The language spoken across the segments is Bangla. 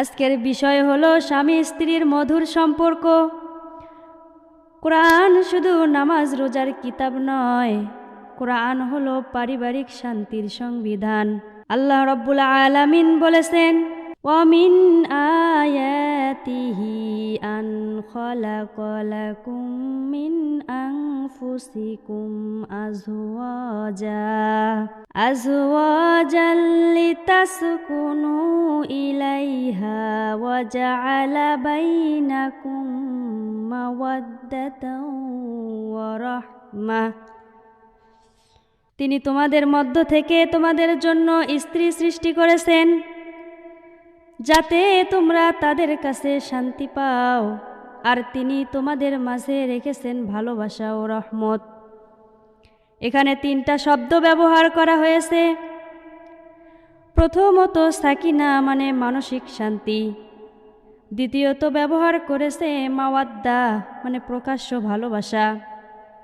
আজকের বিষয় হলো স্বামী স্ত্রীর মধুর সম্পর্ক। কোরআন শুধু নামাজ, রোজার কিতাব নয়, কোরআন হলো পারিবারিক শান্তির সংবিধান। আল্লাহ রব্বুল আলামিন বলেছেন, ওয়ামিন আয়াতিহি আন খলাকলাকুম মিন আনফুসিকুম আজওয়াজা। আজওয়াজাল লিতাসকুনু ইলাইহা জাআলা বাইনাকুম মাওয়াদ্দাতাও ওয়া তিনি তোমাদের মধ্য থেকে তোমাদের জন্য স্ত্রী সৃষ্টি করেছেন, যাতে তোমরা তাদের কাছে শান্তি পাও। আর তিনি তোমাদের মাঝে রেখেছেন ভালোবাসা ও রহমত। এখানে তিনটা শব্দ ব্যবহার করা হয়েছে। প্রথমত সাকিনা মানে মানসিক শান্তি। দ্বিতীয়ত ব্যবহার করেছে মাওয়াদ্দা মানে প্রকাশ্য ভালোবাসা।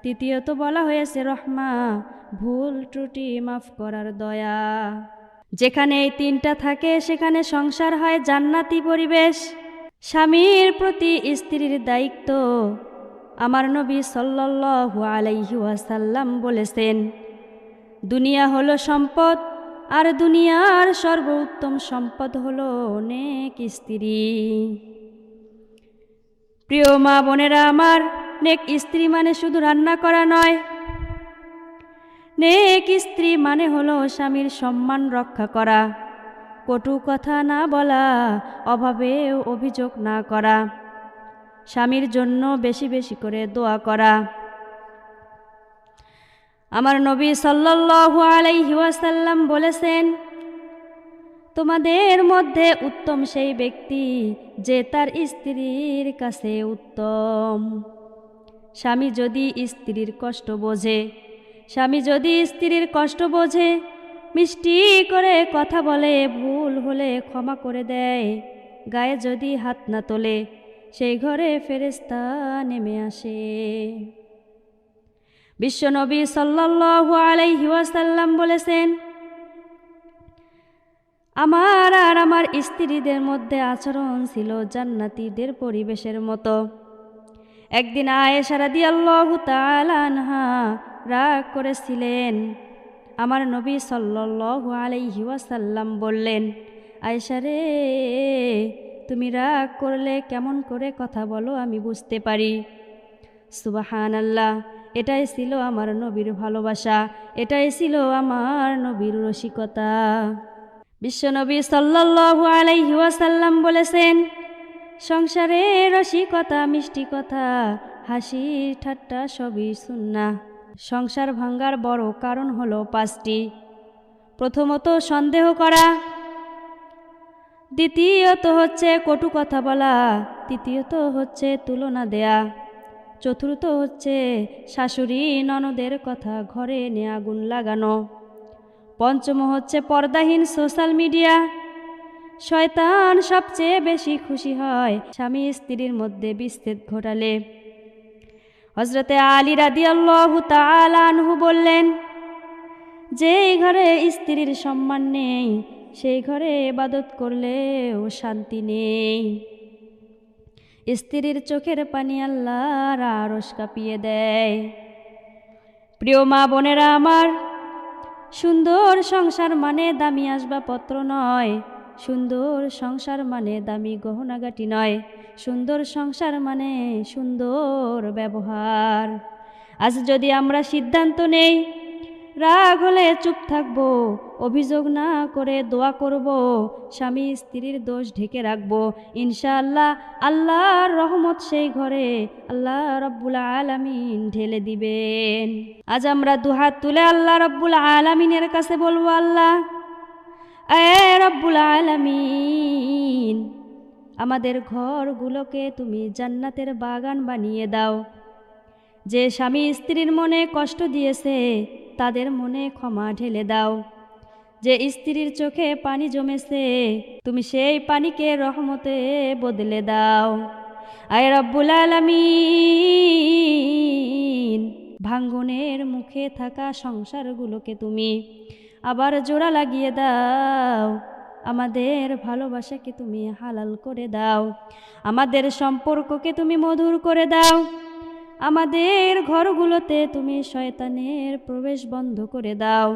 তৃতীয়ত বলা হয়েছে, রহমা, ভুল ত্রুটি মাফ করার দয়া। যেখানে এই তিনটা থাকে, সেখানে সংসার হয় জান্নাতি পরিবেশ। স্বামীর প্রতি স্ত্রীর দায়িত্ব। আমার নবী সাল্লাল্লাহু আলাইহি ওয়াসাল্লাম বলেছেন, দুনিয়া হলো সম্পদ আর দুনিয়ার সর্বোত্তম সম্পদ হলো নেক স্ত্রী। প্রিয় মা বোনেরা আমার, নেক স্ত্রী মানে শুধু রান্না করা নয়। নেক স্ত্রী মানে হলো স্বামীর সম্মান রক্ষা করা, কটু কথা না বলা, অভাবে অভিযোগ না করা, স্বামীর জন্য বেশি বেশি করে দোয়া করা। আমার নবী সাল্লাল্লাহু আলাইহি ওয়াসাল্লাম বলেছেন, তোমাদের মধ্যে উত্তম সেই ব্যক্তি যে তার স্ত্রীর কাছে উত্তম। স্বামী যদি স্ত্রীর কষ্ট বোঝে, স্বামী যদি স্ত্রীর কষ্ট বোঝে, মিষ্টি করে কথা বলে, ভুল হলে ক্ষমা করে দেয়। গায়ে যদি হাত না তোলে, সেই ঘরে ফেরেস্তা নেমে আসে। বিশ্বনবী সাল্লাল্লাহু আলাইহি ওয়াসাল্লাম বলেছেন, আমার আর আমার স্ত্রীদের মধ্যে আচরণ ছিল জান্নাতীদের পরিবেশের মতো। একদিন আয়েশা রাদিয়াল্লাহু তাআলা আনহা রাগ করেছিলেন। আমার নবী সাল্লাল্লাহু আলাইহি ওয়াসাল্লাম বললেন, আয়েশা রে, তুমি রাগ করলে কেমন করে কথা বলো আমি বুঝতে পারি। সুবাহান আল্লাহ এটাই ছিল আমার নবীর ভালোবাসা, এটাই ছিল আমার নবীর রসিকতা। বিশ্বনবী সাল্লাল্লাহু আলাইহি ওয়াসাল্লাম বলেছেন, সংসারে রসিকতা মিষ্টি কথা, হাসি ঠাট্টা সবই সুন্না সংসার ভাঙ্গার বড় কারণ হলো পাঁচটি। প্রথমত সন্দেহ করা, দ্বিতীয়ত হচ্ছে কটু কথা বলা, তৃতীয়ত হচ্ছে তুলনা দেয়া। চতুর্থ হচ্ছে শাশুড়ি ননদের কথা ঘরে এনে আগুন লাগানো। পঞ্চম হচ্ছে পর্দাহীন সোশ্যাল মিডিয়া। শয়তান সবচেয়ে বেশি খুশি হয় স্বামী স্ত্রীর মধ্যে বিচ্ছেদ ঘটালে। হজরতে আলী রাদি আল্লাহ তালানহু বললেন যেই ঘরে স্ত্রীর সম্মান নেই, সেই ঘরে এবাদত করলেও শান্তি নেই। স্ত্রীর চোখের পানি আল্লাহর আরস কাঁপিয়ে দেয়। প্রিয় মা বোনেরা আমার, সুন্দর সংসার মানে দামি আসবাবপত্র নয়। সুন্দর সংসার মানে দামি গহনাগাটি নয়। সুন্দর সংসার মানে সুন্দর ব্যবহার। আজ যদি আমরা সিদ্ধান্ত নেই রাগ হলে চুপ থাকব, অভিযোগ না করে দোয়া করব, স্বামী স্ত্রীর দোষ ঢেকে রাখব। ইনশাআল্লাহ আল্লাহর রহমত সেই ঘরে আল্লাহ রব্বুল আলামিন ঢেলে দিবেন। আজ আমরা দুহাত তুলে আল্লাহ রব্বুল আলামিনের কাছে বলব, আল্লাহ, এ রব্বুল আলামিন, আমাদের ঘরগুলোকে তুমি জান্নাতের বাগান বানিয়ে দাও। যে স্বামী স্ত্রীর মনে কষ্ট দিয়েছে তাদের মনে ক্ষমা ঢেলে দাও। যে স্ত্রীর চোখে পানি জমেছে, তুমি সেই পানিকে রহমতে বদলে দাও। আয় রব্বুল আলামিন, ভাঙ্গনের মুখে থাকা সংসারগুলোকে তুমি আবার জোড়া লাগিয়ে দাও। আমাদের ভালোবাসাকে তুমি হালাল করে দাও। আমাদের সম্পর্ককে তুমি মধুর করে দাও। আমাদের ঘরগুলোতে তুমি শয়তানের প্রবেশ বন্ধ করে দাও।